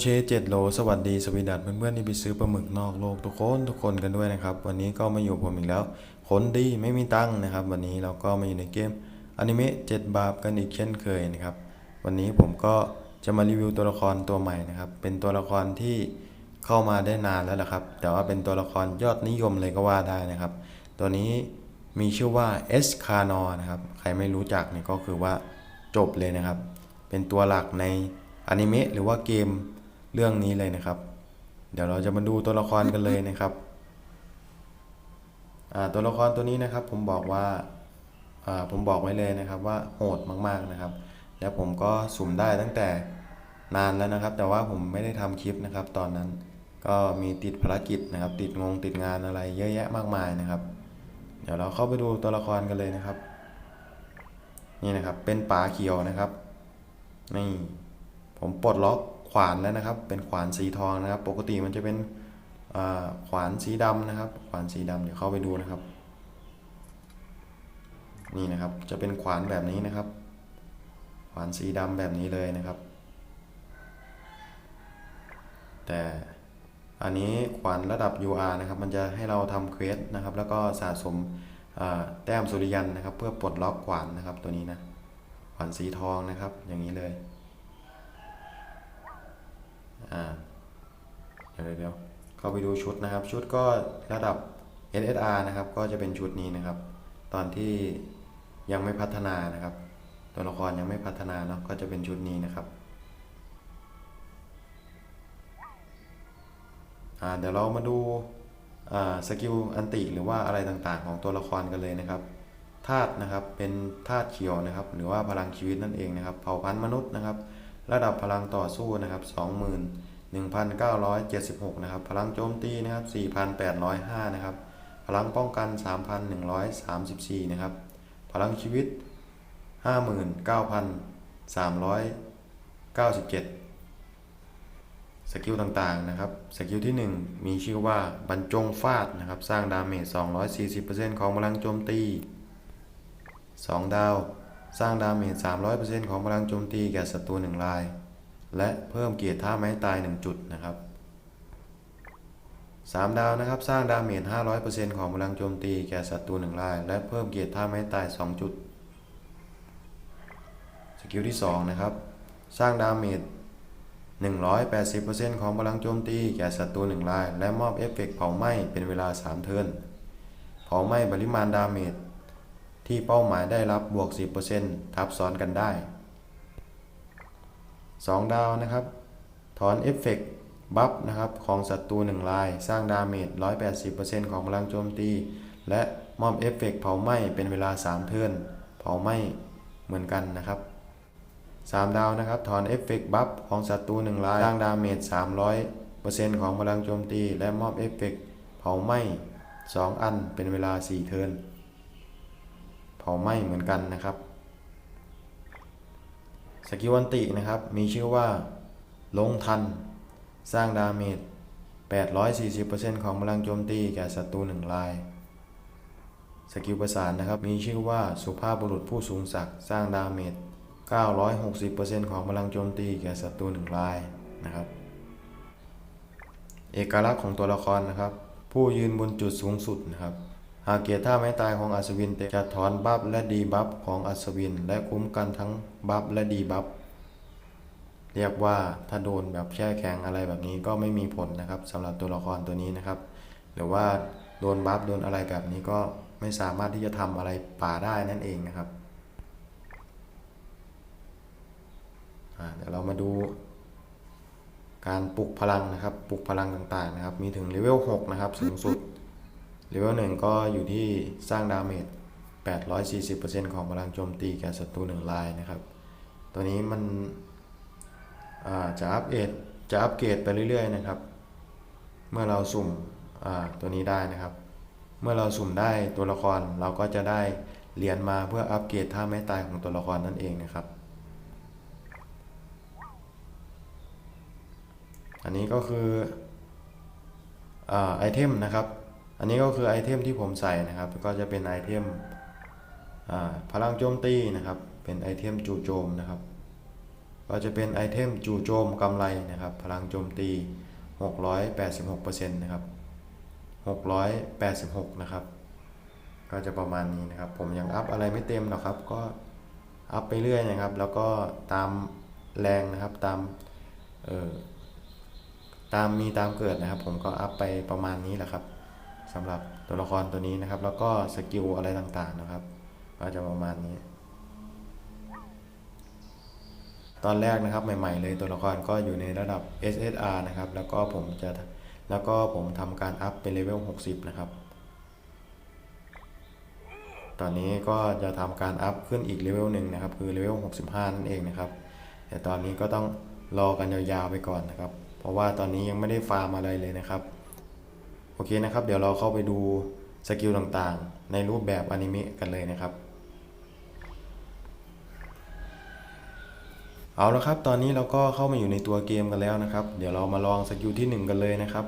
เชเจ็ดโลสวัสดีสวีดัตเพื่อนๆที่ไปซื้อปลาหมึกนอกโลกทุกคนทุกคนกันด้วยนะครับ วันนี้ก็มาอยู่ผมอีกแล้วคนดีไม่มีตังค์นะครับ วันนี้เราก็มาอยู่ในเกมอนิเมะเจ็ดบาปกันอีกเช่นเคยนะครับ วันนี้ผมก็จะมารีวิวตัวละครตัวใหม่นะครับ เป็นตัวละครที่เข้ามาได้นานแล้วนะครับ แต่ว่าเป็นตัวละครยอดนิยมเลยก็ว่าได้นะครับ ตัวนี้มีชื่อว่าเอสคานอนะครับ ใครไม่รู้จักเนี่ยก็คือว่าจบเลยนะครับ เป็นตัวหลักในอนิเมะหรือว่าเกม เรื่องนี้เลยนะครับ เดี๋ยวเราจะมาดูตัวละครกันเลยนะครับตัวละครตัวนี้นะครับผมบอกว่าผมบอกไว้เลยนะครับว่าโหดมากๆนะครับ แล้วผมก็สุ่มได้ตั้งแต่นานแล้วนะครับ แต่ว่าผมไม่ได้ทำคลิปนะครับ ตอนนั้นก็มีติดภารกิจนะครับ ติดงงติดงานอะไรเยอะแยะมากมายนะครับ เดี๋ยวเราเข้าไปดูตัวละครกันเลยนะครับ นี่นะครับเป็นป่าเขียวนะครับนี่ผมปลดล็อก ขวานแล้วนะครับ เป็นขวานสีทองนะครับ ปกติมันจะเป็นขวานสีดำนะครับ ขวานสีดำเดี๋ยวเข้าไปดูนะครับ นี่นะครับจะเป็นขวานแบบนี้นะครับ ขวานสีดำแบบนี้เลยนะครับ แต่อันนี้ขวานระดับ UR นะครับ มันจะให้เราทำเควสนะครับ แล้วก็สะสมแต้มสุริยันนะครับ เพื่อปลดล็อกขวานนะครับตัวนี้นะขวานสีทองนะครับ อย่างนี้เลย อ่าเดี๋ยวเดี๋ยวเข้าไปดูชุดนะครับ ชุดก็ระดับ SSR นะครับ ก็จะเป็นชุดนี้นะครับ ตอนที่ยังไม่พัฒนานะครับ ตัวละครยังไม่พัฒนาเนาะก็จะเป็นชุดนี้นะครับเดี๋ยวเรามาดูสกิลอันติหรือว่าอะไรต่างๆ ของตัวละครกันเลยนะครับธาตุนะครับเป็นธาตุเขียวนะครับ หรือว่าพลังชีวิตนั่นเองนะครับ เผ่าพันธุ์มนุษย์นะครับ ระดับพลังต่อสู้นะครับ21,976นะครับ พลังโจมตีนะครับ4,805นะครับ พลังป้องกัน 3,134นะครับ พลังชีวิต 59,397 สกิลต่างๆนะครับ สกิลที่ 1 มีชื่อว่าบรรจงฟาดนะครับ สร้างดาเมจ240%ของพลังโจมตี 2 ดาว สร้างดาเมจ 300%ของพลังโจมตีแก่ศัตรู1ราย และเพิ่มเกียรติท่าไม้ตาย 1 จุดนะครับ 3 ดาวนะครับ สร้างดาเมจ 500%ของพลังโจมตีแก่ศัตรู1ราย และเพิ่มเกียรติท่าไม้ตาย 2 จุด สกิลที่ 2 นะครับ สร้างดาเมจ 180%ของพลังโจมตีแก่ศัตรู1ราย และมอบเอฟเฟกต์เผาไหม้เป็นเวลา 3 เทิร์น เผาไหม้ปริมาณดาเมจ ที่เป้าหมายได้รับบวก 10%ทับซ้อนกันได้ 2 ดาวนะครับ ถอนเอฟเฟกต์บัฟนะครับของศัตรู1ราย สร้างดาเมจ 180%ของพลังโจมตี และมอบเอฟเฟกต์เผาไหม้เป็นเวลา 3 เทิร์นเผาไหม้เหมือนกันนะครับ 3 ดาวนะครับ ถอนเอฟเฟกต์บัฟของศัตรู1ราย สร้างดาเมจ 300%ของพลังโจมตี และมอบเอฟเฟกต์เผาไหม้ 2 อันเป็นเวลา 4 เทิร์น เผาไหม้เหมือนกันนะครับ สกิลวันตินะครับ มีชื่อว่า ลงทัน สร้างดาเมจ 840%ของพลังโจมตีแก่ศัตรู1ราย สกิลประสานนะครับ มีชื่อว่าสุภาพบุรุษผู้สูงศักดิ์สร้างดาเมจ 960%ของพลังโจมตีแก่ศัตรู1รายนะครับ เอกลักษณ์ของตัวละครนะครับ ผู้ยืนบนจุดสูงสุดนะครับ หากเกียรติท่าไม้ตายของอัศวินเตจะถอนบัฟและดีบัฟของอัศวิน และคุ้มกันทั้งบัฟและดีบัฟเรียกว่าถ้าโดนแบบแช่แข็งอะไรแบบนี้ก็ไม่มีผลนะครับสำหรับตัวละครตัวนี้นะครับ หรือว่าโดนบัฟโดนอะไรแบบนี้ก็ไม่สามารถที่จะทำอะไรป่าได้นั่นเองนะครับเดี๋ยวเรามาดู การปลุกพลังนะครับปลุกพลังต่างๆนะครับ มีถึงเลเวล6นะครับสูงสุด เลเวล1ก็อยู่ที่สร้างดาเมจ840%ของพลังโจมตีแก่ศัตรู1รายนะครับ ตัวนี้มันจะอัปเกรดจะอัปเกรดไปเรื่อยๆนะครับ เมื่อเราสุ่มตัวนี้ได้นะครับ เมื่อเราสุ่มได้ตัวละครเราก็จะได้เหรียญมาเพื่ออัปเกรดท่าไม้ตายของตัวละครนั่นเองนะครับ อันนี้ก็คืออไอเทมนะครับ อันนี้ก็คือไอเทมที่ผมใส่นะครับ ก็จะเป็นไอเทมพลังโจมตีนะครับ เป็นไอเทมจู่โจมนะครับ ก็จะเป็นไอเทมจู่โจมกำไรนะครับ พลังโจมตี 686%นะครับ 686 นะครับ ก็จะประมาณนี้นะครับ ผมยังอัพอะไรไม่เต็มหรอกครับ ก็อัพไปเรื่อยนะครับ แล้วก็ตามแรงนะครับตามเออตามมีตามเกิดนะครับ ผมก็อัพไปประมาณนี้แหละครับ สำหรับตัวละครตัวนี้นะครับ แล้วก็สกิลอะไรต่างๆนะครับ ก็จะประมาณนี้ ตอนแรกนะครับใหม่ๆ เลยตัวละครก็อยู่ในระดับ SSR นะครับ แล้วก็ผมจะแล้วก็ผมทำการอัพเป็นเลเวล 60 นะครับ ตอนนี้ก็จะทำการอัพขึ้นอีกเลเวลหนึ่งนะครับ คือเลเวล 65 นั่นเองนะครับ แต่ตอนนี้ก็ต้องรอกันยาวๆไปก่อนนะครับ เพราะว่าตอนนี้ยังไม่ได้ฟาร์มอะไรเลยนะครับ เคนะครับ เดี๋ยวเราเข้าไปดูสกิลต่างๆ ในรูปแบบอนิเมะกันเลยนะครับ เอาละครับ ตอนนี้เราก็เข้ามาอยู่ในตัวเกมกันแล้วนะครับ เดี๋ยวเรามาลองสกิลที่ 1 กันเลยนะครับ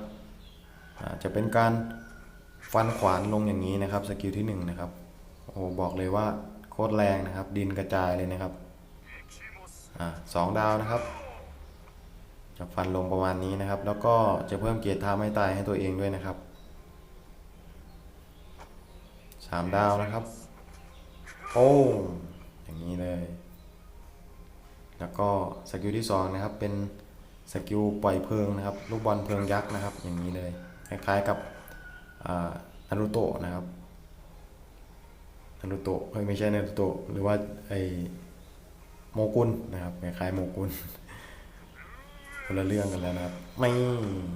จะเป็นการฟันขวานลงอย่างนี้นะครับสกิลที่1นะครับโอ้บอกเลยว่าโคตรแรงนะครับ ดินกระจายเลยนะครับอ่าสองดาวนะครับจะฟันลงประมาณนี้นะครับ แล้วก็จะเพิ่มเกียรติท่าไม่ตายให้ตัวเองด้วยนะครับสามดาวนะครับโอ้อย่างนี้เลย แล้วก็สกิลที่2นะครับเป็นสกิลปล่อยเพลิงนะครับลูกบอลเพลิงยักษ์นะครับ อย่างนี้เลยคล้ายๆกับนารุโตะนะครับนารุโตะเฮ้ยไม่ใช่นารุโตะหรือว่าไอโมกุลนะครับคล้ายๆโมกุลคนละเรื่องกันแล้วนะครับ ไม่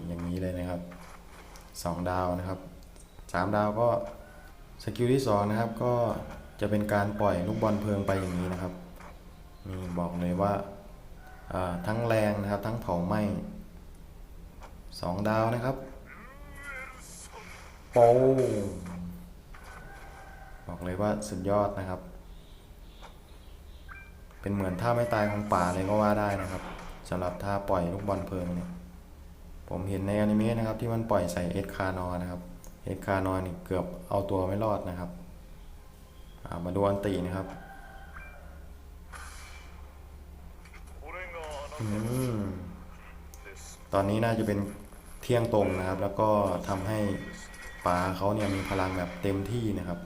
อย่างนี้เลยนะครับสองดาวนะครับสามดาวก็ สกิลที่สองนะครับก็จะเป็นการปล่อยลูกบอลเพลิงไปอย่างนี้นะครับนี่บอกเลยว่าทั้งแรงนะครับทั้งเผาไหม้สองดาวนะครับโป้บอกเลยว่าสุดยอดนะครับ เป็นเหมือนท่าไม่ตายของป่าเลยก็ว่าได้นะครับสำหรับท่าปล่อยลูกบอลเพลิงเนี่ยผมเห็นในอนิเมะนะครับที่มันปล่อยใส่เอสคานอนะครับ เอคานอนี่เกือบเอาตัวไม่รอดนะครับามาดูอันตีนะครับอตอนนี้น่าจะเป็นเที่ยงตรงนะครับ แล้วก็ทำให้ป่าเขาเนี่ยมีพลังแบบเต็มที่นะครับ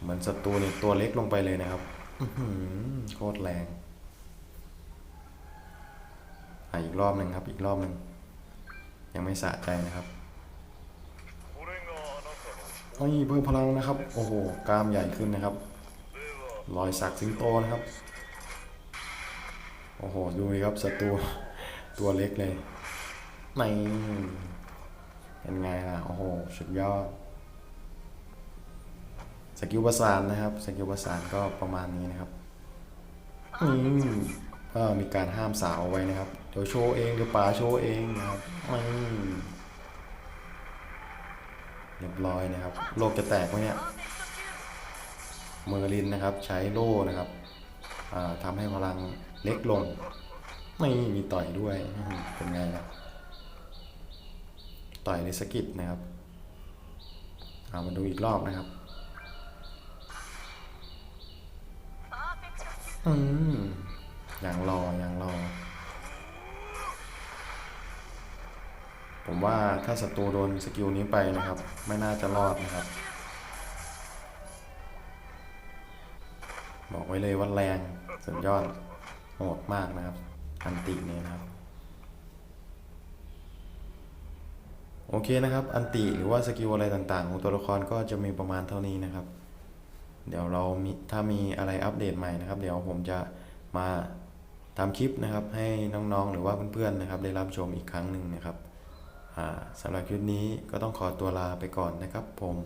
เหมือนศัตรูเนี่ยตัวเล็กลงไปเลยนะครับโคตรแรงอะอีกรอบหนึ่งครับ อีกรอบหนึ่งยังไม่สะใจนะครับ นี่เพิ่มพลังนะครับ โอ้โหกล้ามใหญ่ขึ้นนะครับ รอยสักสิงโตนะครับ โอ้โห ดูดิครับศัตรูตัวเล็กเลยไม่เป็นไงล่ะ โอ้โห สุดยอด สกิลประสานนะครับ สกิลประสานก็ประมาณนี้นะครับอืมก็มีการห้ามสาวเอาไว้นะครับ เดี๋ยวโชว์เองเดี๋ยวป๋าโชว์เองนะครับอืม เรียบร้อยนะครับ โลกจะแตกไหมเนี่ยเมอร์ลินนะครับ ใช้โล่นะครับอ่าทำให้พลังเล็กลง ไม่มีต่อยด้วยเป็นไงล่ะต่อยในสกิดนะครับเอามาดูอีกรอบนะครับอืมอย่างรออย่างรอ ผมว่าถ้าศัตรูโดนสกิลนี้ไปนะครับ ไม่น่าจะรอดนะครับ บอกไว้เลยว่าแรงสุดยอดโหดมากนะครับ อันตินี้นะครับ โอเคนะครับ อันติหรือว่าสกิลอะไรต่างๆ ของตัวละครก็จะมีประมาณเท่านี้นะครับ เดี๋ยวเรามีถ้ามีอะไรอัปเดตใหม่นะครับ เดี๋ยวผมจะมาทำคลิปนะครับ ให้น้องๆ หรือว่าเพื่อนๆนะครับ ได้รับชมอีกครั้งหนึ่งนะครับ สำหรับคลิปนี้ก็ต้องขอตัวลาไปก่อนนะครับผม